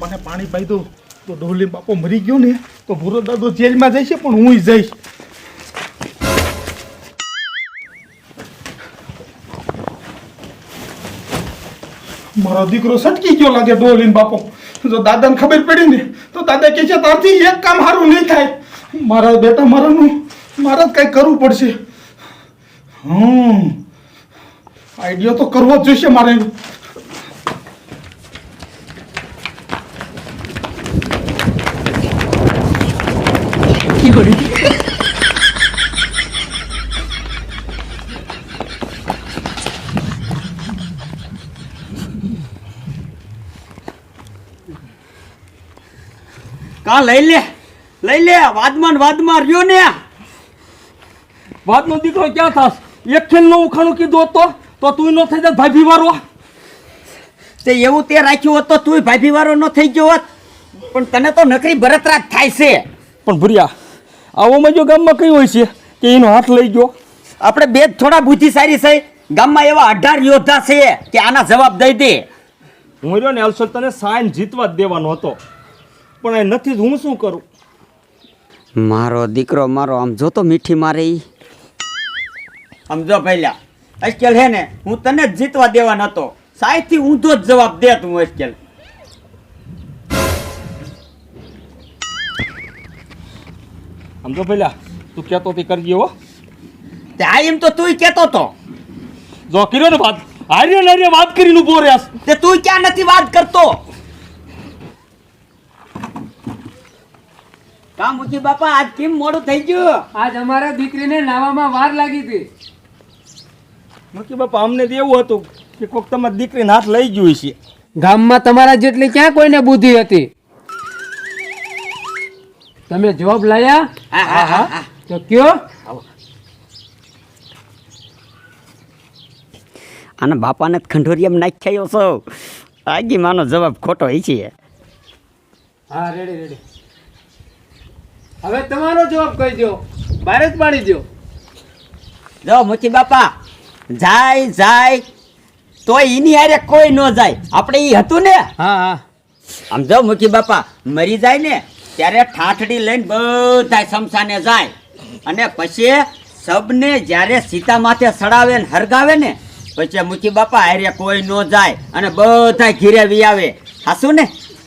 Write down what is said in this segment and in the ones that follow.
બાપાને પાણી પાઈ દઉં તો ડોલી બાપો મરી ગયો ને, તો ભૂરો દાદો જેલમાં જઈશ, પણ હું જઈશ. મારો દીકરો સટકી ગયો લાગે ડોલીન બાપો. જો દાદાને ખબર પડી ને, તો દાદા કહે છે, તારથી એક કામ સારું નહીં થાય. મારા બેટા મારાનું, મારે જ કંઈક કરવું પડશે. હમ. આઈડિયા તો કરવો જ જોઈશે મારે. કા લઈ લે? લઈ લે વાદમાં ને વાદમાં રહ્યો ને. વાતનો દીકરો ક્યાં થાસ એક ખેલ નો ઉખાણું કીધું હતો તો તો તું નો થઈ જાય ભાભી વારો. તે એવું તે રાખ્યું હોત તો તુંય ભાભી વારો ન થઈ ગયો હોત. પણ તને તો નકરી બરતરાજ થાય છે. પણ ભૂરિયા આવો મજો ગામમાં કઈ હોય છે કે એનો હાથ લઈ ગયો? આપણે બે થોડા થોડા બુદ્ધિશાળી છે. ગામમાં એવા અઢાર યોદ્ધા છે કે આના જવાબ દઈ દે. હું રહ્યો ને અલસર તને સાઈન જીતવા જ દેવાનો હતો. પણ એ નથી હું શું કરું? મારો દીકરો મારો આમ જોતો મીઠી મારે. ઈ સમજો પહેલા અશ્કેલ હે ને હું તને જ જીતવા દેવાનો હતો. સાયથી ઊંધો જ જવાબ દે તું અશ્કેલ સમજો પહેલા તું કહેતો તે કરજે હો. તે આ એમ તો તુંય કહેતો તો. જો કર્યો ને વાત હાર્યો ને વાત કરીને ઊભો રહ્યા તે તું ક્યાં નથી વાત કરતો? કામ મુખી બાપા આજ કેમ મોડું થઈ ગયું? આજ અમારા દીકરીને નાવામાં વાર લાગી હતી. મુકી બાપા અમને તો એવું હતું કે કોક તમારી દીકરીને હાથ લઈ ગયું છે ગામમાં તમારા જેટલી ક્યાં કોઈને બુદ્ધિ હતી? તમે જવાબ લાયા? હા હા. તો કયો? અને બાપાને જ ખંડોરિયામાં નાખ્યો છો. આગી માનો જવાબ ખોટો હોય છે. હા રેડી રેડી હવે તમારો જવાબ કહી દો ભારત જ પાડી દો જો મુચી બાપા જાય જાય તોય એની હારે કોઈ ન જાય. આપણે એ હતું ને? હા હા. આમ જો મુખી બાપા મરી જાય ને ત્યારે ઠાઠડી લઈને બધા સમસાને જાય. અને પછી સબને જ્યારે સીતા માથે સડાવે ને હરગાવે ને પછી મુખી બાપા હારે કોઈ ન જાય અને બધા ઘીરે વી આવે હાસું ને?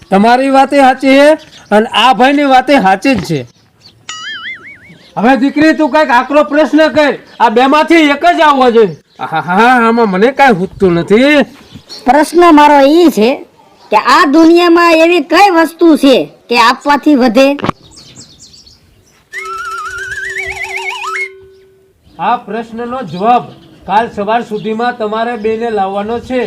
તમારી વાતે સાચી છે અને આ ભાઈની વાતે સાચી જ છે. હવે દીકરી તું કંઈક આકરો પ્રશ્ન કર. આ બે માંથી એક જ આવવો જોઈએ. હા હા આમાં મને કાંઈ હૂતું નથી. પ્રશ્ન મારો એ છે કે આ દુનિયામાં એવી કઈ વસ્તુ છે કે આપવાથી વધે? આ પ્રશ્નનો જવાબ કાલ સવાર સુધીમાં તમારે બેને લાવવાનો છે.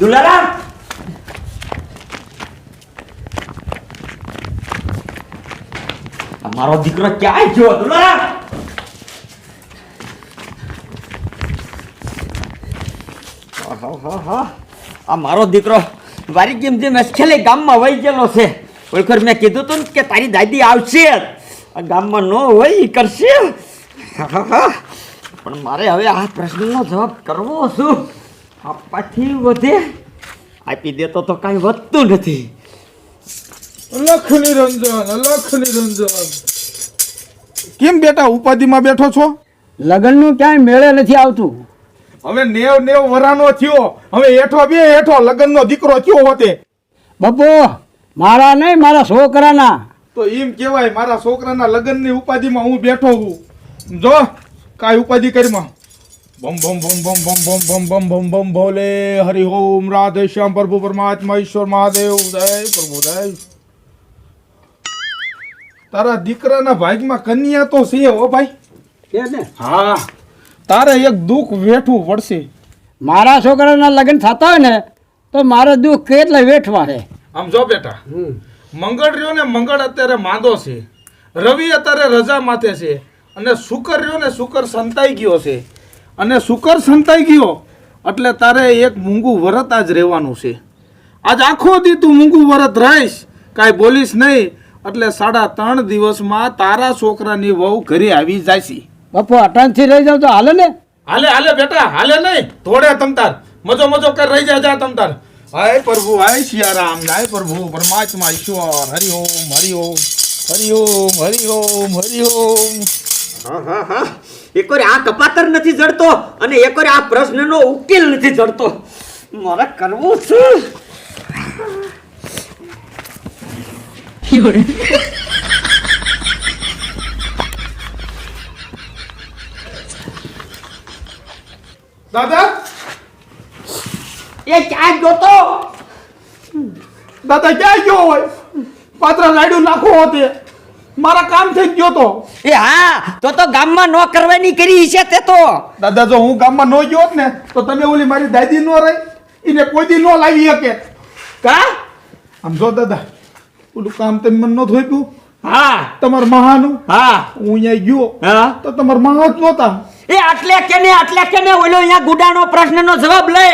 દુલારામ મારો દીકરો ક્યાંય ગયો દુલારામ. આ મારો દીકરો વારી જેમ જેમ અસખેલે ગામમાં વહી ગયેલો છે ઓળખર મેં કીધું તું કે તારી દાદી આવશે. આ ગામમાં ન હોય કરશે. પણ મારે હવે આ પ્રશ્નનો જવાબ કરવો શું આપવાથી વધે? આપી દેતો તો કાંઈ વધતું નથી. લખ નિરંજન લખ નિરંજન. કેમ બેટા ઉપાધિમાં બેઠો છો? લગ્નનું ક્યાંય મેળે નથી આવતું. હવે નેવ નેવ વરાનો થયો. હવે હેઠો બે હેઠો લગ્નનો દીકરો થયો હોતે. બપો મારા નહીં મારા છોકરાના. તો એમ કહેવાય મારા છોકરાના લગ્નની ઉપાધિમાં હું બેઠો છું. જો કાંઈ ઉપાધિ કરીમાં બમ બમ બમ બમ બમ બમ બમ બમ બમ બમ ભોલે હરિ ઓમ રાધે શ્યામ પ્રભુ પરમાત્મા ઈશ્વર મહાદેવ ઉદય પ્રભુ ઉદય તારા દીકરાના ભાગમાં કન્યા તો છે હો ભાઈ હા તારે એક દુઃખ વેઠવું પડશે મારા છોકરાના લગ્ન થતા હોય ને તો મારો દુઃખ કેટલે વેઠવા છે આમ જો બેટા મંગળ રહ્યો ને મંગળ અત્યારે માંદો છે રવિ અત્યારે રજા માથે છે અને શુકર રહ્યો ને શુકર સંતાઈ ગયો છે અને શુકર સંતાઈ ગયો. એટલે તારે એક મૂંગું વરત જ રહેવાનું છે. આજ આખો દી તું મૂંગું વરત રહીશ કાંઈ બોલીશ નહીં. એટલે સાડા ત્રણ દિવસમાં તારા છોકરાની વહુ ઘરે આવી જાયસી બાપુ અટાણથી રહી જાવ તો હાલે ને? હાલે હાલે બેટા હાલે નહીં. થોડે તમતાર. મજો મજો કર રહી જા જા તમતાર. હાય પ્રભુ હાય સિયારામ હાય પ્રભુ પરમાત્મા ઈશ્વર હરિ ઓમ હરિ ઓમ હરિ ઓમ હરિ ઓમ હરિ ઓમ. હા હા હા. એકવાર આ કપાતર નથી જડતો અને એકવાર આ પ્રશ્નનો ઉકેલ નથી જડતો. મારે કરવું છે. દાદા? એ ક્યાં જોતો દાદા ક્યાં ગયો હોય? પાત્ર લાડુ નાખો હોતે. મારા કામ થઈ ગયો તો. એ હા તો તો ગામમાં નો કરવાની કરી છે તે તો. દાદા જો હું ગામમાં નો ગયો ને તો તમે ઓલી મારી દાદી નો રહી એને કોઈ દી નો લાવી શકે. કા? આમ જો દાદા ઓલું કામ તમે મને ન થોપ્યું હા. તમાર મહાનું. હા. હું અહીંયા ગયો. હા. તો તમાર મહા જ નહોતા. એ આટલે કે ને આટલે કે ને ઓલો અહીંયા ગુડાનો પ્રશ્નનો જવાબ લે.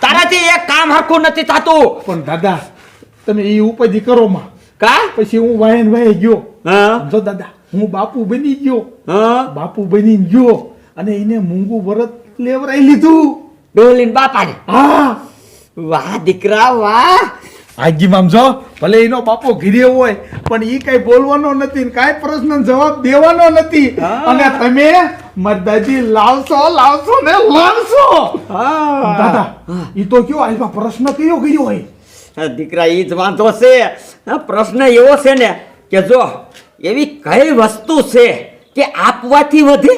તારાથી એક કામ હરખું નથી થતું. પણ દાદા તમે એ ઉપાધિ કરો માં. કા? પછી હું વાયન વાય ગયો. હા? દાદા હું બાપુ બની ગયો. બાપુ બની ગયો અને એને મૂંગું વરત લેવરાઈ લીધું. ડોલીન બાપાને? હા. વાહ દીકરા વાહ. આજી મામજો ભલે એનો બાપો ઘીરે હોય પણ એ કઈ બોલવાનો નથી ને કાંઈ પ્રશ્ન જવાબ દેવાનો નથી. અને તમે મરદાજી લાવશો લાવશો ને લાવશો. દાદા એ તો કયો આલ્પા પ્રશ્ન કયો કર્યો હોય? દીકરા એ જ વાંધો છે. પ્રશ્ન એવો છે ને કે જો એવી કઈ વસ્તુ છે કે આપવાથી વધે?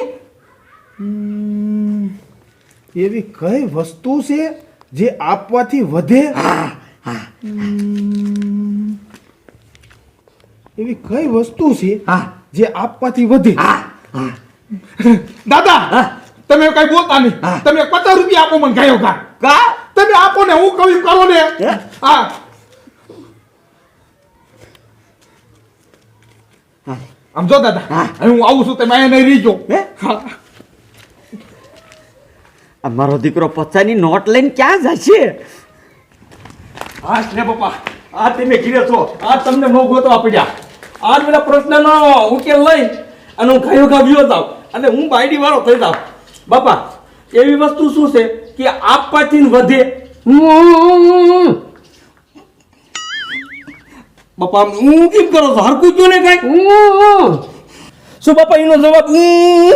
એવી કઈ વસ્તુ છે જે આપવાથી વધે? એવી કઈ વસ્તુ છે હા. જે આપવાથી વધે? હા હા. દાદા. તમે કઈ બોલતા નહીં. તમે પચાસ રૂપિયા આપો મને ગાયો કા? તમે આપો ને હું કવિ કરો ને. હે? આમ જો દાદા હા. આવું છું તમે અહીંયા નહીં રીજો હે? આ મારો દીકરો પચાની નોટ લઈને ક્યાં જશે? હા ને પપ્પા આ તમે ઘીરે છો. આ તમને નો ગોતવા પડ્યા. આ બધા પ્રશ્નનો ઉકેલ લઈ અને હું ખાયો ખા ગયો જાવ અને હું બાયડી વાળો થઈ જાવ બાપા એવી વસ્તુ શું છે કે આપવાથી ને વધે. બાપા હું કેમ કરો છો? હરકું જો ને કઈ. શું બાપા એનો જવાબ હું.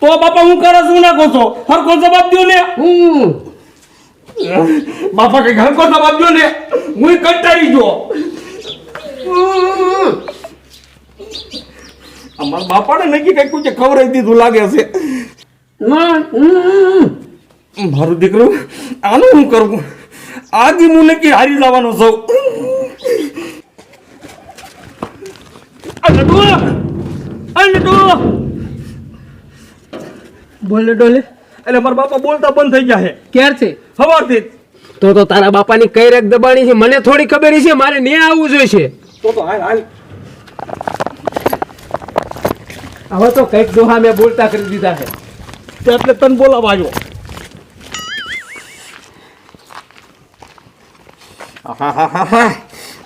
તો બાપા હું કરે શું નાખો છો? હરકો જવાબ દો ને. હું. બાપા કઈ હરકો જવાબ દો ને. હું કંટાળી ગયો. અમારા બાપાને નક્કી કઈ કુછ ખવરાઈ દીધું લાગે છે. મારું દીકરું આનું હું કરું? આજી હું નક્કી હારી જવાનો છું આ લડુ લડુ બોલે ડોલે. એટલે મારા બાપા બોલતા બંધ થઈ ગયા છે. ક્યારથી સવારથી તો તો તારા બાપાની કઈ રેક દબાણી છે? મને થોડી ખબર છે મારે ને આવવું જોઈશે. તો તો હાલ હાલ. હવે તો કંઈક દોહા મેં બોલતા કરી દીધા છે. એટલે તને બોલાવા આવ્યો.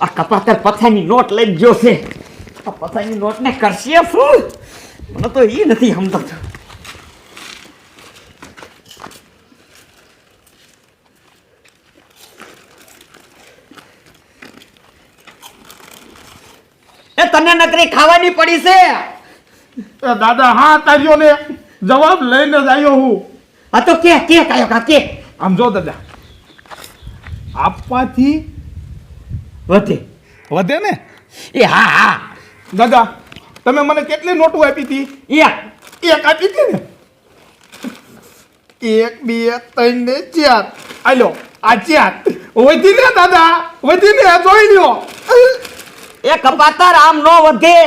આ કપાતર પથાની નોટ લઈ ગયો છે. આ પથાની નોટ ને કરશે શું મને તો એ નથી સમજાતું. એ તને નકરી ખાવાની પડી છે? એ દાદા હા તાર્યો ને જવાબ લઈને જ આવ્યો હું. આ તો કે કે કાયો કા કે? આમ જો દાદા આપવાથી વધે. વધે ને? એ હા હા. દાદા તમે મને કેટલી નોટો આપી હતી? એક. એક આપી હતી ને? એક બે ત્રણ ને ચાર. આલો આ ચાર. વધી ને દાદા વધી ને જોઈ લ્યો. એ કપાતર આમ નો વધે.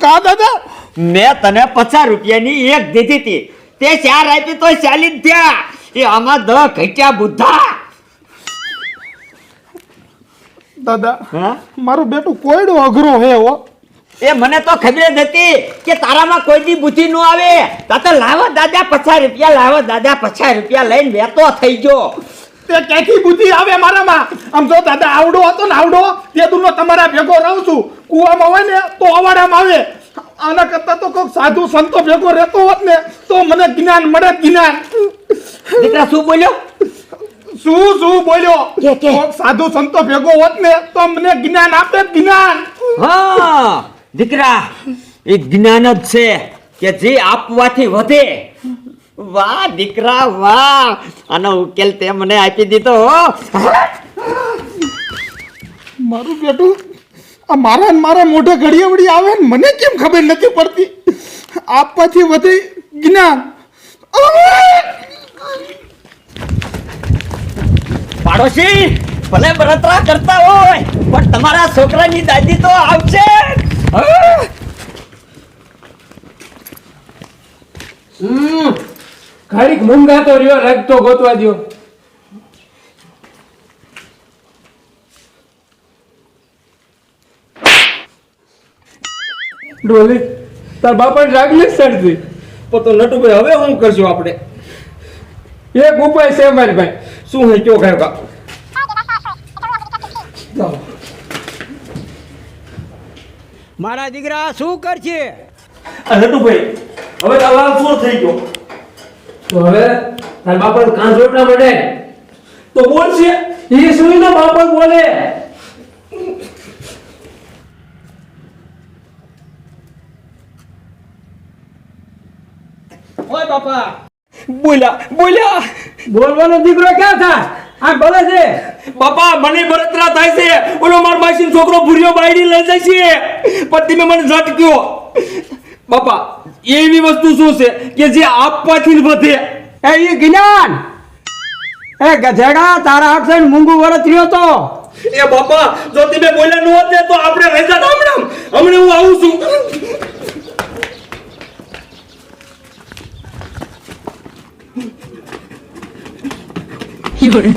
કા દાદા? મેં તને પચાસ રૂપિયાની એક દીધી હતી. તે ચાર આપી તો ચાલી થયા એ આમાં દ ઘટ્યા બુદ્ધા. દાદા હા? મારું બેટું કોયડો અઘરો હે હો. એ મને તો ખબર જ હતી કે તારામાં કોઈ દી બુદ્ધિ ન આવે. તા તો લાવો દાદા પચાસ રૂપિયા લાવો દાદા પચાસ રૂપિયા લઈને વેતો થઈ ગયો. તે ક્યાંથી બુદ્ધિ આવે મારામાં? આમ જો દાદા આવડો હતો ને આવડો તે દૂરનો તમારા ભેગો રહું છું. કૂવામાં હોય ને તો અવાડામાં આવે. આના કરતા તો કોઈ સાધુ સંતો ભેગો રહેતો હોત ને તો મને જ્ઞાન મળે જ્ઞાન. દીકરા શું બોલ્યો? શું શું બોલ્યો? કે, કે? સાધુ સંતો ભેગો હોત ને તો મને જ્ઞાન આપે જ્ઞાન. હા. દીકરા એ જ્ઞાન જ છે કે જે આપવાથી વધે. વાહ દીકરા વાહ. આનો ઉકેલ તે મને આપી દીધો મારું બેટું આ મારા મારા મોઢે ઘડિયાવડી આવે ને મને કેમ ખબર નથી પડતી? આપવાથી વધે જ્ઞાન. પાડોશી ભલે બળતરા કરતા હોય પણ તમારા છોકરાની દાદી તો આવશે ઘડીક મૂંગા તો રહ્યો રગતો ગોતવા દ્યો. ડોલી તાર બાપાને રાગ ને સડતી પણ તો નટુભાઈ હવે શું કરશું આપણે? એક ઉપાય છે મારી ભાઈ શું હે કયો કયો કા મારા દીકરા શું કરશે? નટુભાઈ હવે તો લાલ શું થઈ ગયો? તો હવે તાર બાપા કાન જોટના મળે તો બોલશે એ સુઈ ના બાપા બોલે? ઓય બાપા. બોલ્યા બોલ્યા. બોલવાનો દીકરો ક્યાં થાય? આ બોલે છે. બાપા મને બળતરા થાય છે. ઓલો માર માસીન છોકરો ભૂરિયો બાયડી લઈ જાય છે. પણ તમે મને ઝટક્યો બાપા એવી વસ્તુ શું છે કે જે આપવાથી વધે? એ ઈ જ્ઞાન એ ગધેડા તારા હાથ મૂંગું વરત રહ્યો તો. એ બાપા જો તમે બોલ્યા ન હોત ને તો આપણે રહી જાત હમણાં. હમણાં હું આવું છું. 有人。